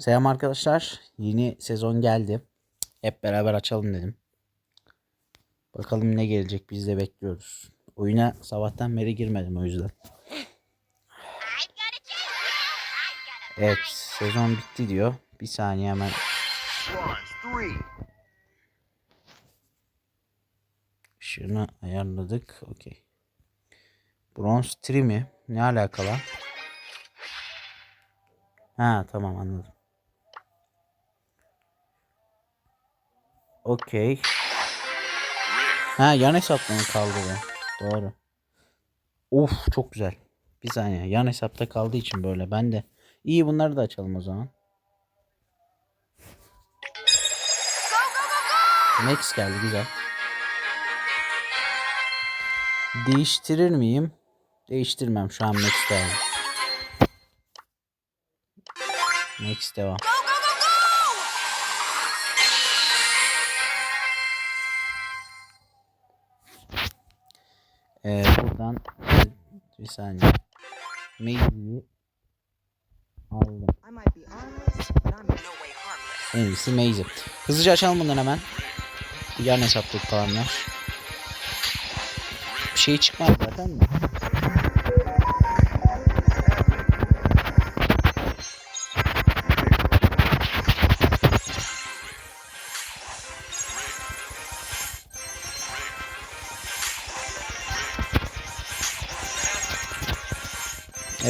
Selam arkadaşlar. Yeni sezon geldi. Hep beraber açalım dedim. Bakalım ne gelecek biz de bekliyoruz. Oyuna sabahtan beri girmedim o yüzden. Evet sezon bitti diyor. Bir saniye hemen. Şunu ayarladık. Okey. Bronze 3 mi? Ne alakalı? Ha tamam anladım. Okey. Ha yan hesapta mı kaldı bu? Doğru. Of çok güzel. Bir saniye yan hesapta kaldığı için böyle. Ben de iyi bunları da açalım o zaman. Max geldi güzel. Değiştirir miyim? Değiştirmem şu an Max devam. Max devam. Ee, buradan bir saniye. Mail'i aldım. En iyisi Maze'i. Hızlıca açalım bundan hemen. Yan hesaplık falanlar. Bir şey çıkmaz zaten mi?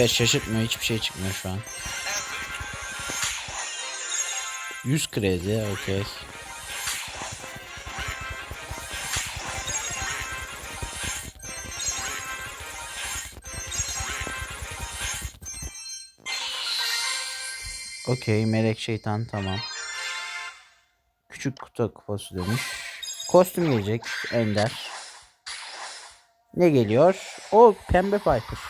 Evet şaşırtmıyor hiçbir şey çıkmıyor şu an. 100 kredi okey. Okey melek şeytan tamam. Küçük kutu kupası demiş. Kostüm gelecek Ender. Ne geliyor? O pembe Piper.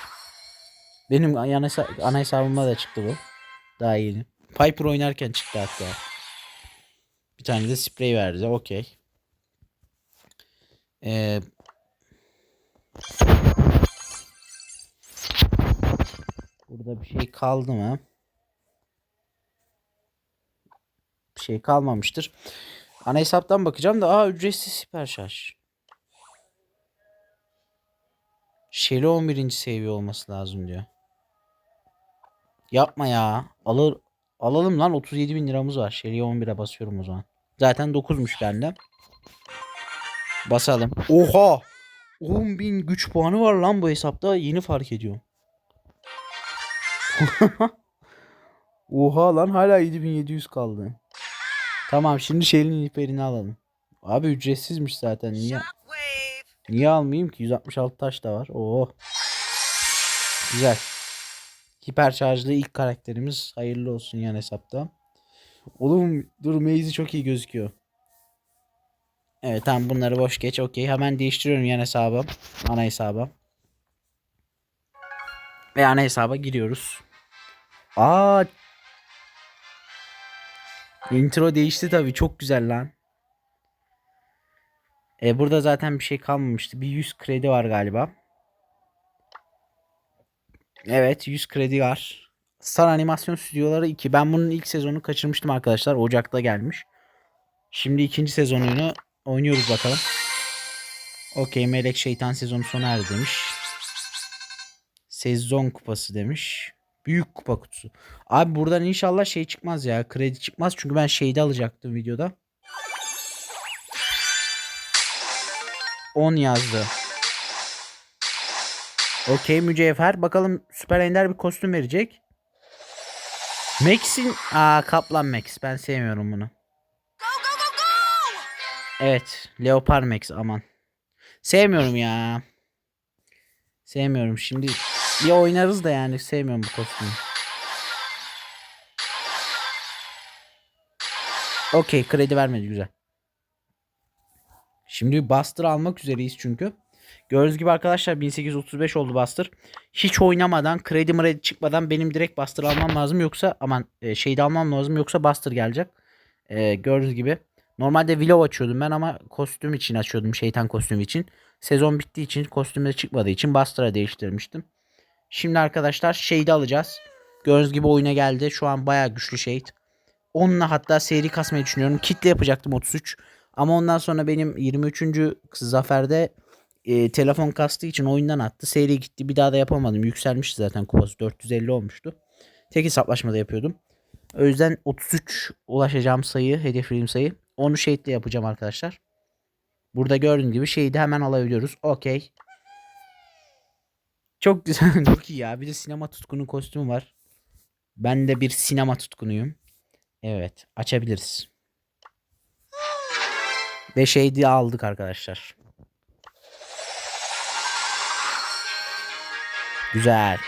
Benim ana, hesa- hesabıma da çıktı bu. Daha yeni. Piper oynarken çıktı hatta. Bir tane de sprey verdi. Okey. Ee, burada bir şey kaldı mı? Bir şey kalmamıştır. Ana hesaptan bakacağım da aa ücretsiz siper şarj. Shelly 11. seviye olması lazım diyor. Yapma ya. Alır alalım lan 37 bin liramız var. Shelly'e 11'e basıyorum o zaman. Zaten 9'muş bende. Basalım. Oha! 10 bin güç puanı var lan bu hesapta. Yeni fark ediyorum. Oha lan hala 7700 kaldı. Tamam şimdi Shelly'nin hiperini alalım. Abi ücretsizmiş zaten. Niye niye almayayım ki? 166 taş da var. Oo. Güzel. Hiper şarjlı ilk karakterimiz. Hayırlı olsun yan hesapta. Oğlum dur Maze'i çok iyi gözüküyor. Evet tamam bunları boş geç. Okey. Hemen değiştiriyorum yan hesabı. Ana hesaba. Ve ana hesaba giriyoruz. Aa. Intro değişti tabii. Çok güzel lan. E burada zaten bir şey kalmamıştı. Bir 100 kredi var galiba. Evet 100 kredi var. Star Animasyon Stüdyoları 2. Ben bunun ilk sezonunu kaçırmıştım arkadaşlar. Ocak'ta gelmiş. Şimdi ikinci sezonunu oynuyoruz bakalım. Okey Melek Şeytan sezonu sona erdi demiş. Sezon kupası demiş. Büyük kupa kutusu. Abi buradan inşallah şey çıkmaz ya. Kredi çıkmaz. Çünkü ben şeyde alacaktım videoda. 10 yazdı. Okey mücevher. Bakalım Süper Ender bir kostüm verecek. Max'in... Aa Kaplan Max. Ben sevmiyorum bunu. Evet. Leopard Max aman. Sevmiyorum ya. Sevmiyorum. Şimdi bir oynarız da yani sevmiyorum bu kostümü. Okey kredi vermedi güzel. Şimdi Buster almak üzereyiz çünkü. Gördüğünüz gibi arkadaşlar 1835 oldu Buster. Hiç oynamadan kredi mredi çıkmadan benim direkt Buster almam lazım yoksa aman e, şeyde almam lazım yoksa Buster gelecek. E, gördüğünüz gibi. Normalde Willow açıyordum ben ama kostüm için açıyordum şeytan kostümü için. Sezon bittiği için kostümde çıkmadığı için Buster'a değiştirmiştim. Şimdi arkadaşlar Shade'i alacağız. Gördüğünüz gibi oyuna geldi. Şu an bayağı güçlü Shade. Onunla hatta seri kasmayı düşünüyorum. Kitle yapacaktım 33. Ama ondan sonra benim 23. zaferde e, telefon kastığı için oyundan attı. Seri gitti. Bir daha da yapamadım. Yükselmişti zaten kupası. 450 olmuştu. Tek hesaplaşmada yapıyordum. O yüzden 33 ulaşacağım sayı, hedeflediğim sayı. Onu şehitle yapacağım arkadaşlar. Burada gördüğün gibi şeyi de hemen alabiliyoruz. Okey. Çok güzel. Çok iyi ya. Bir de sinema tutkunun kostümü var. Ben de bir sinema tutkunuyum. Evet. Açabiliriz. Ve diye aldık arkadaşlar. Güzel.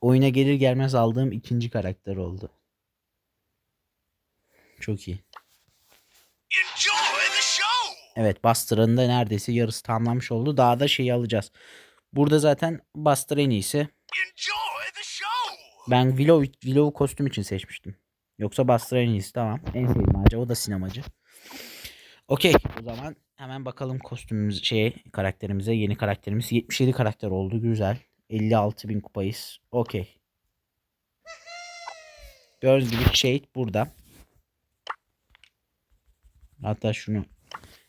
Oyuna gelir gelmez aldığım ikinci karakter oldu. Çok iyi. Evet Buster'ın da neredeyse yarısı tamamlanmış oldu. Daha da şeyi alacağız. Burada zaten Buster en iyisi. Ben Willow, Willow kostüm için seçmiştim. Yoksa Buster en iyisi tamam. En sevdiğim ağacı o da sinemacı. Okey o zaman hemen bakalım kostümümüz şey karakterimize yeni karakterimiz 77 karakter oldu güzel. 56 bin kupayız. Okey. Gördüğünüz gibi Shade burada. Hatta şunu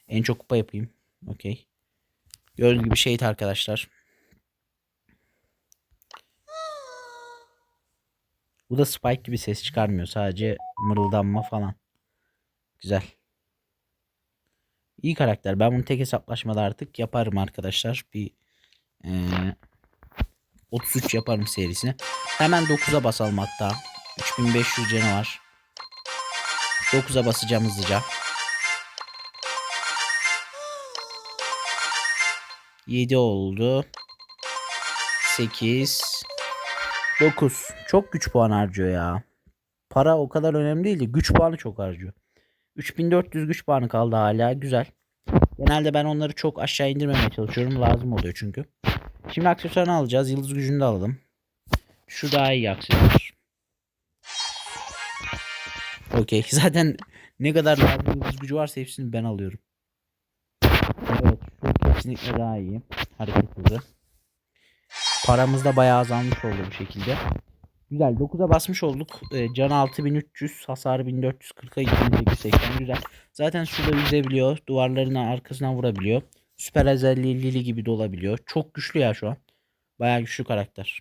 en çok kupa yapayım. Okey. Gördüğünüz gibi Shade arkadaşlar. Bu da Spike gibi ses çıkarmıyor. Sadece mırıldanma falan. Güzel. İyi karakter. Ben bunu tek hesaplaşmada artık yaparım arkadaşlar. Bir eee 33 yaparım serisini. Hemen 9'a basalım hatta. 3500 canı var. 9'a basacağım hızlıca. 7 oldu. 8 9. Çok güç puan harcıyor ya. Para o kadar önemli değil de güç puanı çok harcıyor. 3400 güç puanı kaldı hala. Güzel. Genelde ben onları çok aşağı indirmemeye çalışıyorum. Lazım oluyor çünkü. Şimdi aksesuarını alacağız. Yıldız gücünü de alalım. Şu daha iyi aksesuar. Okey. Zaten ne kadar lazım yıldız gücü varsa hepsini ben alıyorum. Evet. Şu kesinlikle daha iyi. Hareket hızı. Paramız da bayağı azalmış oldu bu şekilde. Güzel. 9'a basmış olduk. Ee, can 6300. Hasarı 1440'a 2880. Güzel. Zaten suda yüzebiliyor. Duvarların arkasına vurabiliyor. Süper özelliği Lili gibi de olabiliyor. Çok güçlü ya şu an. Bayağı güçlü karakter.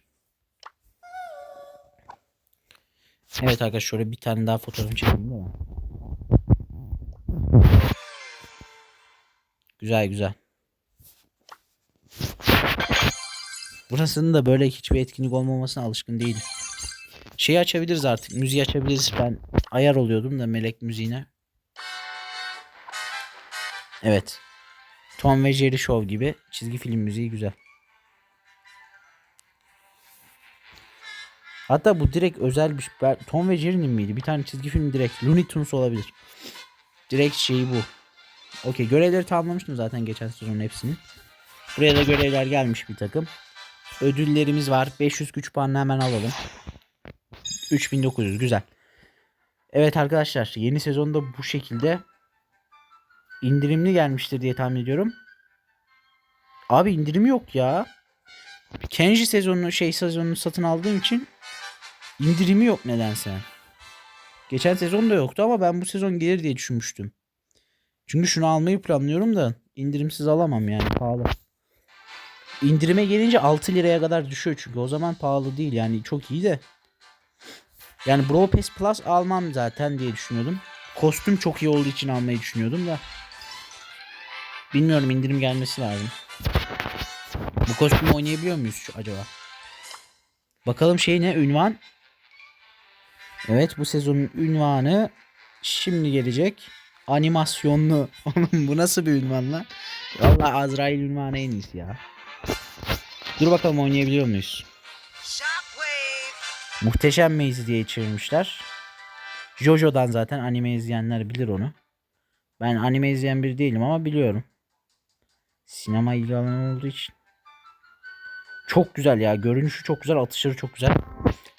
Evet arkadaşlar şöyle bir tane daha fotoğraf çekeyim değil mi? Güzel güzel. Burasının da böyle hiçbir etkinlik olmamasına alışkın değilim. Şeyi açabiliriz artık. Müziği açabiliriz. Ben ayar oluyordum da melek müziğine. Evet. Tom ve Jerry Show gibi çizgi film müziği güzel. Hatta bu direkt özel bir Tom ve Jerry'nin miydi? Bir tane çizgi film direkt. Looney Tunes olabilir. Direkt şeyi bu. Okey görevleri tamamlamıştım zaten geçen sezonun hepsini. Buraya da görevler gelmiş bir takım. Ödüllerimiz var. 500 güç puanını hemen alalım. 3900 güzel. Evet arkadaşlar yeni sezonda bu şekilde indirimli gelmiştir diye tahmin ediyorum. Abi indirimi yok ya. Kenji sezonunu şey sezonunu satın aldığım için indirimi yok nedense. Geçen sezon da yoktu ama ben bu sezon gelir diye düşünmüştüm. Çünkü şunu almayı planlıyorum da indirimsiz alamam yani pahalı. İndirime gelince 6 liraya kadar düşüyor çünkü o zaman pahalı değil yani çok iyi de. Yani Brawl Pass Plus almam zaten diye düşünüyordum. Kostüm çok iyi olduğu için almayı düşünüyordum da. Bilmiyorum indirim gelmesi lazım. Bu kostümü oynayabiliyor muyuz acaba? Bakalım şey ne? Ünvan. Evet bu sezonun ünvanı şimdi gelecek. Animasyonlu. Oğlum bu nasıl bir ünvan lan? Vallahi Azrail ünvanı en iyisi ya. Dur bakalım oynayabiliyor muyuz? Muhteşem Maze diye çevirmişler. Jojo'dan zaten anime izleyenler bilir onu. Ben anime izleyen biri değilim ama biliyorum. Sinema ilgi alanı olduğu için. Çok güzel ya. Görünüşü çok güzel. Atışları çok güzel.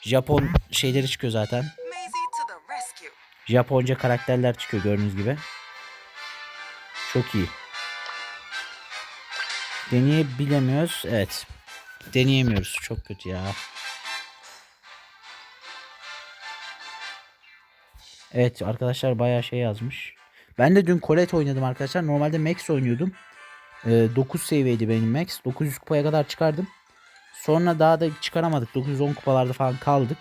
Japon şeyleri çıkıyor zaten. Japonca karakterler çıkıyor gördüğünüz gibi. Çok iyi. Deneyebilemiyoruz. Evet. Deneyemiyoruz. Çok kötü ya. Evet arkadaşlar bayağı şey yazmış. Ben de dün Colette oynadım arkadaşlar. Normalde Max oynuyordum. Ee, 9 seviyeydi benim Max. 900 kupaya kadar çıkardım. Sonra daha da çıkaramadık. 910 kupalarda falan kaldık.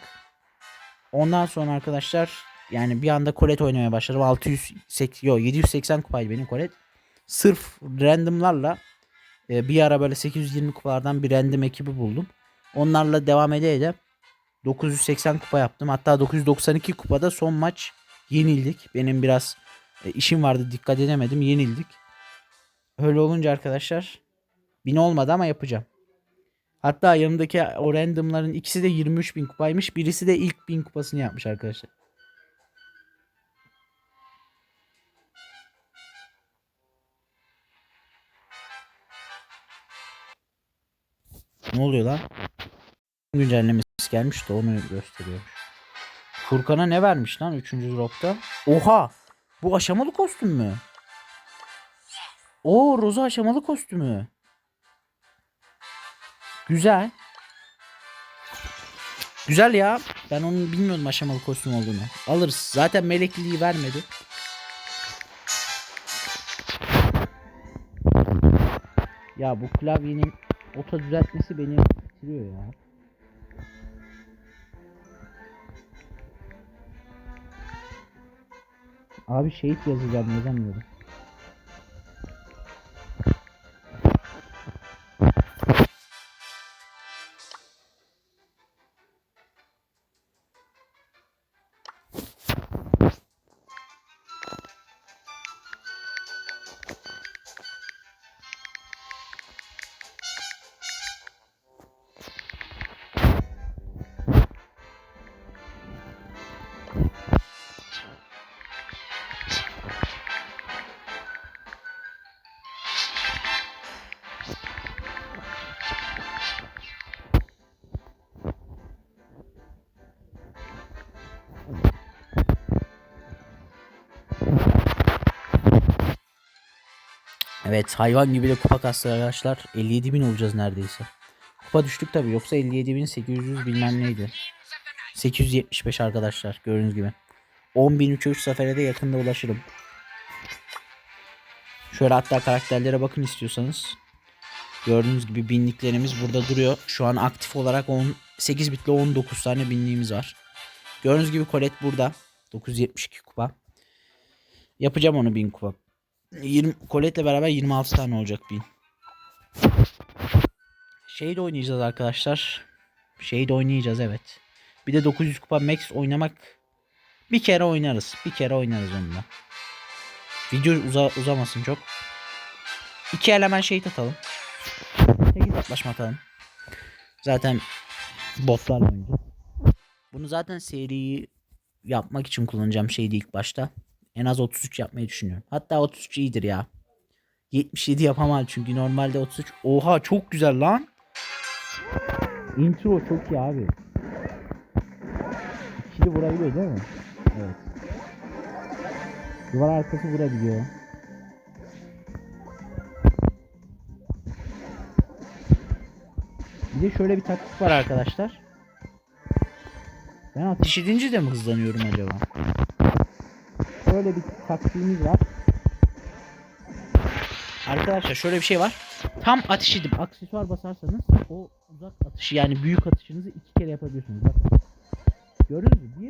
Ondan sonra arkadaşlar yani bir anda Colette oynamaya başladım. 600 sek- yo 780 kupaydı benim Colette. Sırf randomlarla e, bir ara böyle 820 kupalardan bir random ekibi buldum. Onlarla devam ede ede 980 kupa yaptım. Hatta 992 kupada son maç yenildik. Benim biraz e, işim vardı dikkat edemedim yenildik. Öyle olunca arkadaşlar 1000 olmadı ama yapacağım. Hatta yanımdaki o randomların ikisi de 23 bin kupaymış. Birisi de ilk 1000 kupasını yapmış arkadaşlar. Ne oluyor lan? Güncellemesi gelmiş de onu gösteriyor. Furkan'a ne vermiş lan 3. dropta? Oha! Bu aşamalı kostüm mü? Oo Roza aşamalı kostümü. Güzel. Güzel ya. Ben onun bilmiyordum aşamalı kostüm olduğunu. Alırız. Zaten melekliliği vermedi. Ya bu klavyenin oto düzeltmesi beni bitiriyor ya. Abi şehit yazacağım yazamıyorum. Evet hayvan gibi de kupa kastı arkadaşlar. 57 bin olacağız neredeyse. Kupa düştük tabi yoksa 57 bin 800 bilmem neydi. 875 arkadaşlar gördüğünüz gibi. 10 bin 3 sefere de yakında ulaşırım. Şöyle hatta karakterlere bakın istiyorsanız. Gördüğünüz gibi binliklerimiz burada duruyor. Şu an aktif olarak 18 bitle 19 tane binliğimiz var. Gördüğünüz gibi Colette burada. 972 kupa. Yapacağım onu 1000 kupa. 20 Colette'le beraber 26 tane olacak bin. Şey de oynayacağız arkadaşlar. Şey de oynayacağız evet. Bir de 900 kupa max oynamak bir kere oynarız. Bir kere oynarız onunla. Video uza, uzamasın çok. İki elemen şehit atalım. 8 atlaşma atalım. Zaten botlarla oynayacağız. Bunu zaten seriyi yapmak için kullanacağım şeydi ilk başta. En az 33 yapmayı düşünüyorum. Hatta 33 iyidir ya. 77 yapamam çünkü normalde 33. Oha çok güzel lan. Intro çok iyi abi. İkili vurabiliyor değil mi? Evet. Duvar arkası vurabiliyor. Bir de şöyle bir taktik var arkadaşlar. Ben ateş edince de mi hızlanıyorum acaba? Şöyle bir taktiğimiz var. Arkadaşlar şöyle bir şey var. Tam ateş edip aksesuar basarsanız o uzak atışı yani büyük atışınızı iki kere yapabiliyorsunuz. Bak. Gördünüz mü? Bir.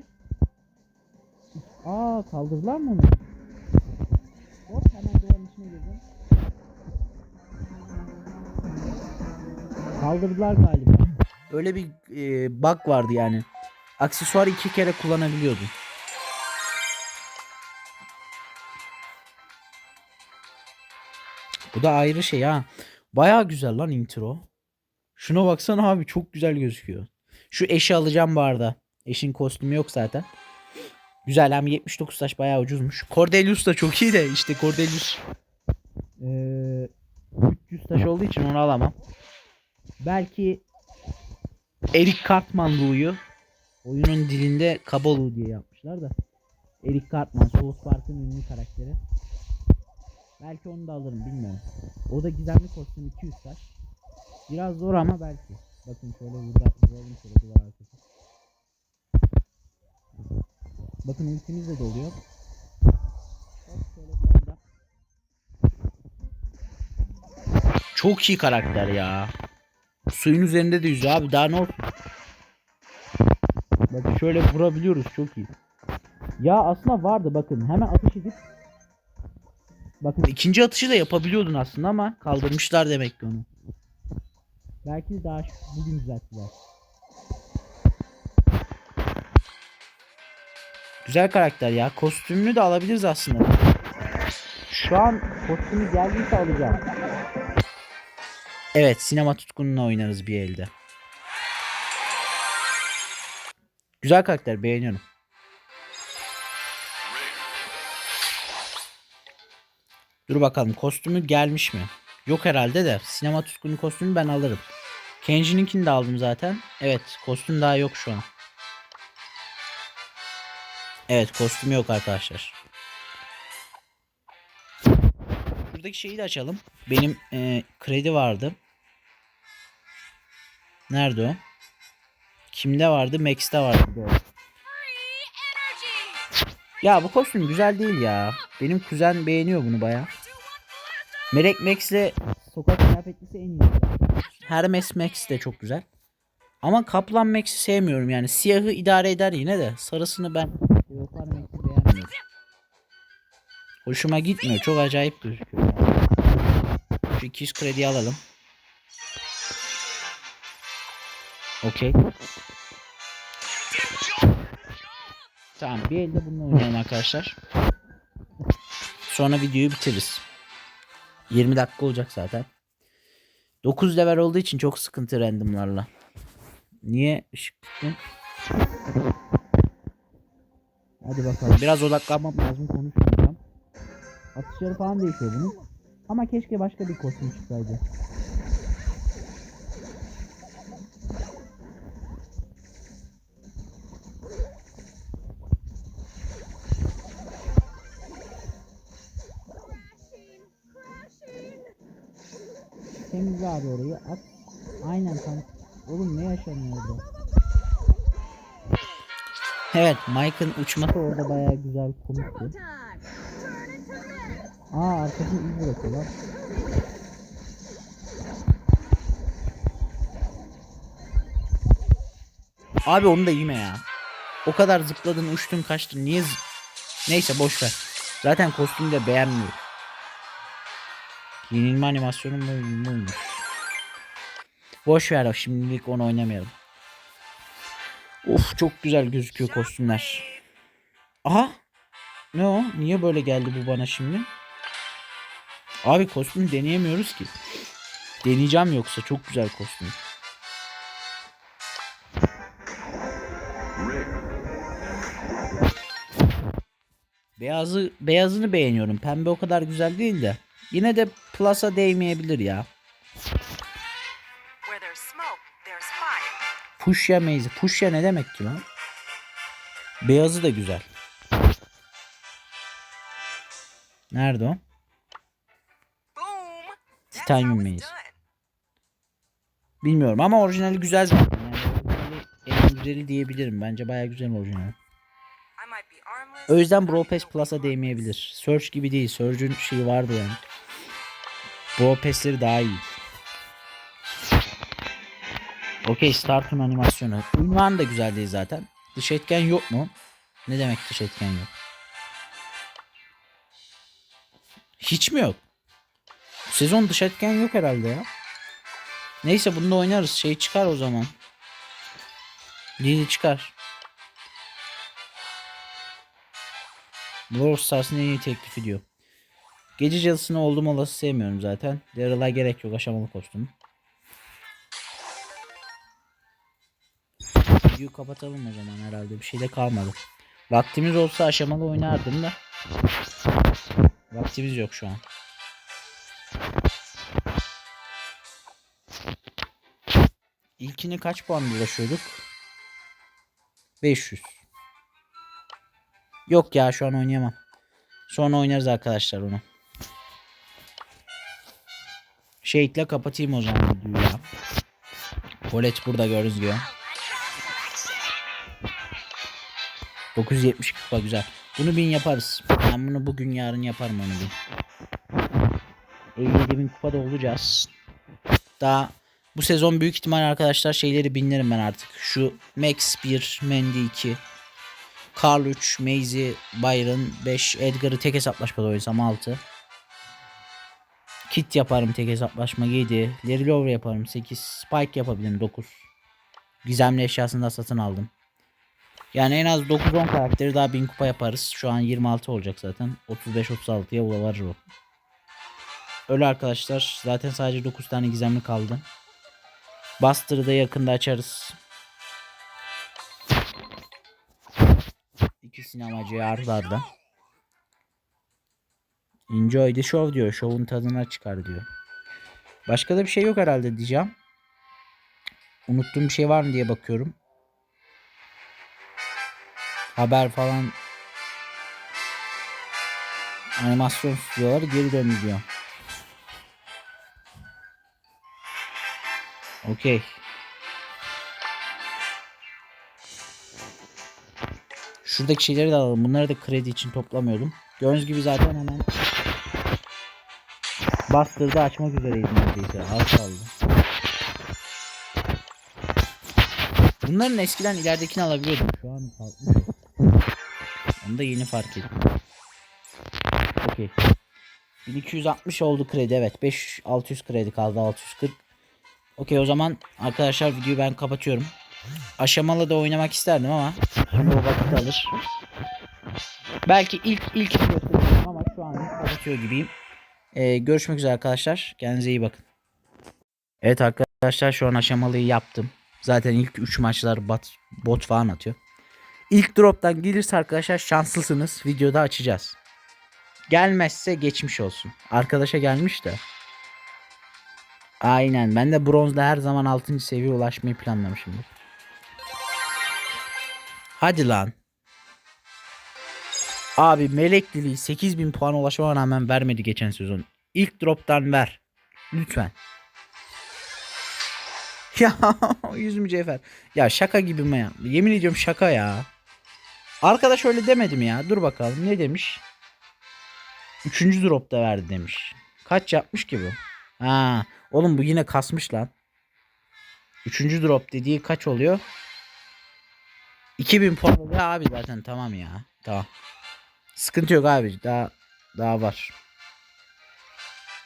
iki- Aa kaldırdılar mı onu? Hop hemen duvarın içine girdim. Kaldırdılar galiba. Öyle bir e, bug vardı yani. Aksesuarı iki kere kullanabiliyordun. Bu da ayrı şey ha. Baya güzel lan intro. Şuna baksana abi çok güzel gözüküyor. Şu eşi alacağım bu arada. Eşin kostümü yok zaten. Güzel hem 79 taş bayağı ucuzmuş. Cordelius da çok iyi de işte Cordelius eee 300 taş olduğu için onu alamam. Belki Eric Cartman Lu'yu oyunun dilinde Kabalu diye yapmışlar da. Eric Cartman South Park'ın ünlü karakteri. Belki onu da alırım bilmiyorum. O da gizemli kostüm 200 taş. Biraz zor ama belki. Bakın şöyle burada vuralım şöyle duvar arkası. Bakın ultimiz de doluyor. Çok iyi karakter ya. Suyun üzerinde de yüzüyor abi daha ne olsun. Bak şöyle vurabiliyoruz çok iyi. Ya aslında vardı bakın hemen atış edip Bakın ikinci atışı da yapabiliyordun aslında ama kaldırmışlar demek ki onu. Belki de daha bugün düzelttiler. Güzel karakter ya. Kostümünü de alabiliriz aslında. Şu an kostümü geldiyse alacağım. Evet sinema tutkununa oynarız bir elde. Güzel karakter beğeniyorum. Dur bakalım kostümü gelmiş mi? Yok herhalde de sinema tutkunu kostümü ben alırım. Kenji'ninkini de aldım zaten. Evet kostüm daha yok şu an. Evet kostüm yok arkadaşlar. Buradaki şeyi de açalım. Benim e, kredi vardı. Nerede o? Kimde vardı? Max'te vardı. Ya bu kostüm güzel değil ya. Benim kuzen beğeniyor bunu baya. Merek Max'le sokak kıyafetlisi en iyi. Hermes Max de çok güzel. Ama Kaplan Max'i sevmiyorum yani. Siyahı idare eder yine de. Sarısını ben Leopard Max'i beğenmiyorum. Hoşuma gitmiyor. Çok acayip gözüküyor. Şu 200 kredi alalım. Okey. Tamam bir elde bununla oynayalım arkadaşlar. Sonra videoyu bitiririz. 20 dakika olacak zaten. 9 level olduğu için çok sıkıntı randomlarla. Niye ışık gitti? Hadi bakalım. Biraz odaklanmam lazım konuşmayacağım. Atışları falan değişiyor bunun. Ama keşke başka bir kostüm çıksaydı. Temizle abi orayı at. Aynen kanka. Oğlum ne yaşanıyor orada? Evet Mike'ın uçması orada bayağı güzel komikti. Aa arkasını iz bırakıyorlar. Abi onu da yeme ya. O kadar zıpladın uçtun kaçtın niye Neyse boş ver. Zaten kostümü de beğenmiyorum. Yenilme animasyonu mu buymuş. Boş ver şimdilik onu oynamayalım. Of çok güzel gözüküyor kostümler. Aha. Ne o? Niye böyle geldi bu bana şimdi? Abi kostümü deneyemiyoruz ki. Deneyeceğim yoksa çok güzel kostüm. Beyazı beyazını beğeniyorum. Pembe o kadar güzel değil de. Yine de Plus'a değmeyebilir ya. Puşya meyzi. Puşya ne demek ki lan? Beyazı da güzel. Nerede o? Titanium done. Bilmiyorum ama orijinali güzel zaten. Yani en güzeli diyebilirim. Bence baya güzel orijinal. O yüzden Brawl Pass Plus'a değmeyebilir. Search gibi değil. Search'ün şeyi vardı yani. Brawl Pass'leri daha iyi. Okey Start'un animasyonu. Ünvan da güzel değil zaten. Dış etken yok mu? Ne demek dış etken yok? Hiç mi yok? Bu sezon dış etken yok herhalde ya. Neyse bunda oynarız. Şey çıkar o zaman. Lili çıkar. Brawl Stars'ın en iyi teklifi diyor. Gece cadısını oldum olası sevmiyorum zaten. Daryl'a gerek yok aşamalı kostüm. Videoyu kapatalım o zaman herhalde bir şey de kalmadı. Vaktimiz olsa aşamalı oynardım da. Vaktimiz yok şu an. İlkini kaç puan ulaşıyorduk? 500. Yok ya şu an oynayamam. Sonra oynarız arkadaşlar onu. Shake'le kapatayım o zaman videoyu ya. Colette burada gibi. 970 kupa güzel. Bunu 1000 yaparız. Ben bunu bugün yarın yaparım onu bir. 57 bin kupada olacağız. Daha bu sezon büyük ihtimal arkadaşlar şeyleri binlerim ben artık. Şu Max 1, Mendy 2, Carl 3, Maisie, Byron 5, Edgar'ı tek hesaplaşmada oynasam 6. Kit yaparım tek hesaplaşma 7. Larry Lover yaparım 8. Spike yapabilirim 9. Gizemli eşyasını da satın aldım. Yani en az 9-10 karakteri daha 1000 kupa yaparız. Şu an 26 olacak zaten. 35-36'ya ulaşır bu. Öyle arkadaşlar. Zaten sadece 9 tane gizemli kaldı. Buster'ı da yakında açarız. İki sinemacı arda arda. Enjoy the show diyor. Show'un tadına çıkar diyor. Başka da bir şey yok herhalde diyeceğim. Unuttuğum bir şey var mı diye bakıyorum. Haber falan animasyon stüdyoları geri döndü. Okey. Şuradaki şeyleri de alalım. Bunları da kredi için toplamıyordum. Gördüğünüz gibi zaten hemen Buster'da açmak üzereyiz neredeyse. Az kaldı. Bunların eskiden ileridekini alabiliyordum. Şu an kalkmış. Onu da yeni fark ettim. Okey. 1260 oldu kredi evet. 5 600 kredi kaldı 640. Okey o zaman arkadaşlar videoyu ben kapatıyorum. Aşamalı da oynamak isterdim ama şimdi o vakit alır. Belki ilk ilk ama şu an kapatıyor gibiyim. Ee, görüşmek üzere arkadaşlar. Kendinize iyi bakın. Evet arkadaşlar şu an aşamalıyı yaptım. Zaten ilk 3 maçlar bot, bot falan atıyor. İlk drop'tan gelirse arkadaşlar şanslısınız. Videoda açacağız. Gelmezse geçmiş olsun. Arkadaşa gelmiş de. Aynen. Ben de bronzda her zaman 6. seviyeye ulaşmayı planlamışımdır. Hadi lan. Abi melek dili 8000 puan ulaşmama rağmen vermedi geçen sezon. İlk drop'tan ver. Lütfen. Ya 100 mücevher. Ya şaka gibi mi ya? Yemin ediyorum şaka ya. Arkadaş öyle demedim ya. Dur bakalım ne demiş? Üçüncü dropta verdi demiş. Kaç yapmış ki bu? Ha, oğlum bu yine kasmış lan. Üçüncü drop dediği kaç oluyor? 2000 puan oluyor abi zaten tamam ya. Tamam. Sıkıntı yok abi. Daha daha var.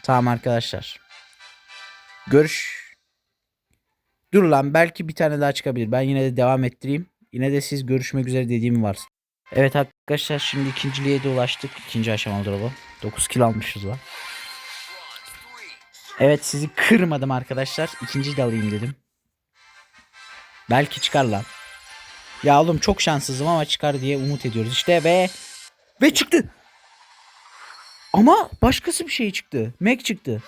Tamam arkadaşlar. Görüş. Dur lan belki bir tane daha çıkabilir. Ben yine de devam ettireyim. Yine de siz görüşmek üzere dediğim var. Evet arkadaşlar şimdi ikinciliğe de ulaştık. İkinci aşamalı drop'u. 9 kill almışız var. Evet sizi kırmadım arkadaşlar. İkinci de alayım dedim. Belki çıkar lan. Ya oğlum çok şanssızım ama çıkar diye umut ediyoruz. İşte ve ve çıktı. Ama başkası bir şey çıktı. Mac çıktı.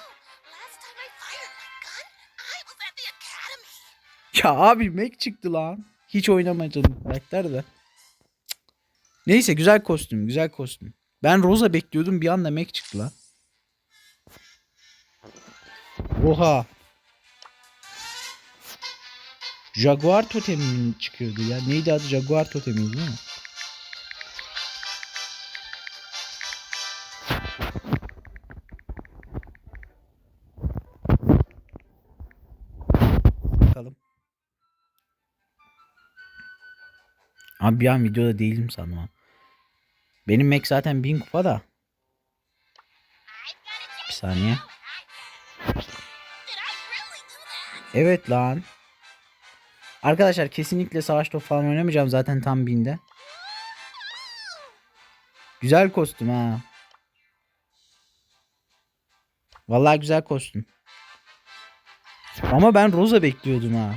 Ya abi Mac çıktı lan. Hiç oynamadım karakter de. Neyse güzel kostüm güzel kostüm. Ben Rosa bekliyordum bir anda Mac çıktı lan. Oha. Jaguar totemi mi çıkıyordu ya? Neydi adı? Jaguar totemi değil mi? Abi bir an videoda değilim sandım ha. Benim Mac zaten 1000 kupa da. Bir saniye. Evet lan. Arkadaşlar kesinlikle savaş topu falan oynamayacağım zaten tam binde. Güzel kostüm ha. Vallahi güzel kostüm. Ama ben Rosa bekliyordum ha.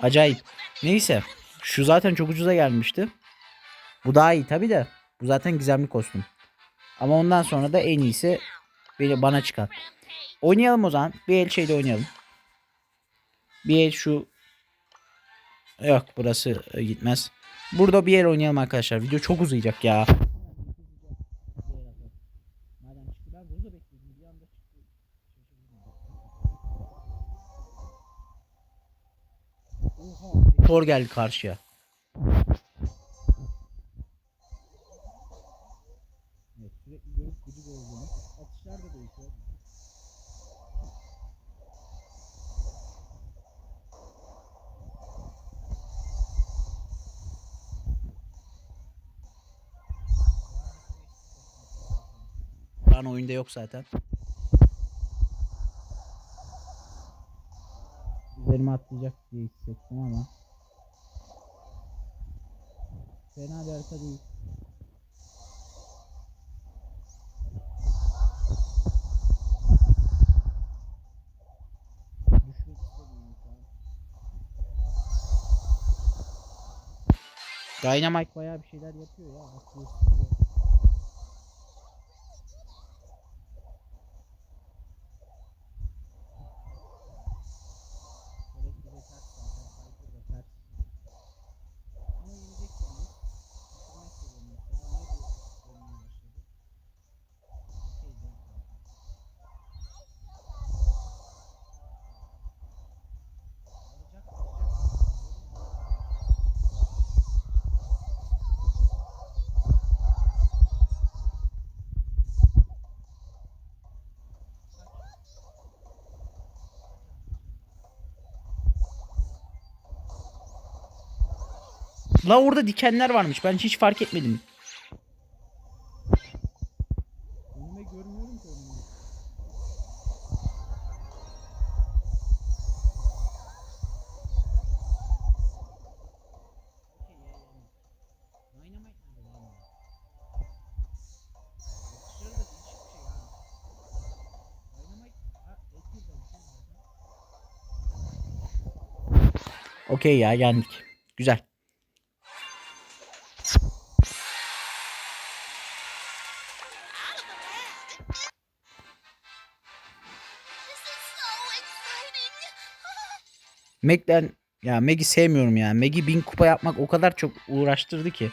Acayip. Neyse. Şu zaten çok ucuza gelmişti. Bu daha iyi tabi de. Bu zaten gizemli kostüm. Ama ondan sonra da en iyisi beni bana çıkan. Oynayalım o zaman. Bir el şeyde oynayalım. Bir el şu Yok burası e, gitmez. Burada bir el oynayalım arkadaşlar. Video çok uzayacak ya. Thor geldi karşıya. Evet, oyunda yok zaten. Üzerime atlayacak diye hissettim ama. Fena bir harita değil. Dynamite bayağı bir şeyler yapıyor ya. Atlıyor, La orada dikenler varmış. Ben hiç fark etmedim. Önüme görmüyorum ki önümü. Okey ya yani. Dynamite Meg'den ya Meg'i sevmiyorum ya. Meg'i bin kupa yapmak o kadar çok uğraştırdı ki.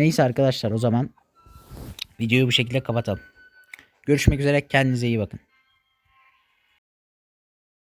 Neyse arkadaşlar o zaman videoyu bu şekilde kapatalım. Görüşmek üzere kendinize iyi bakın.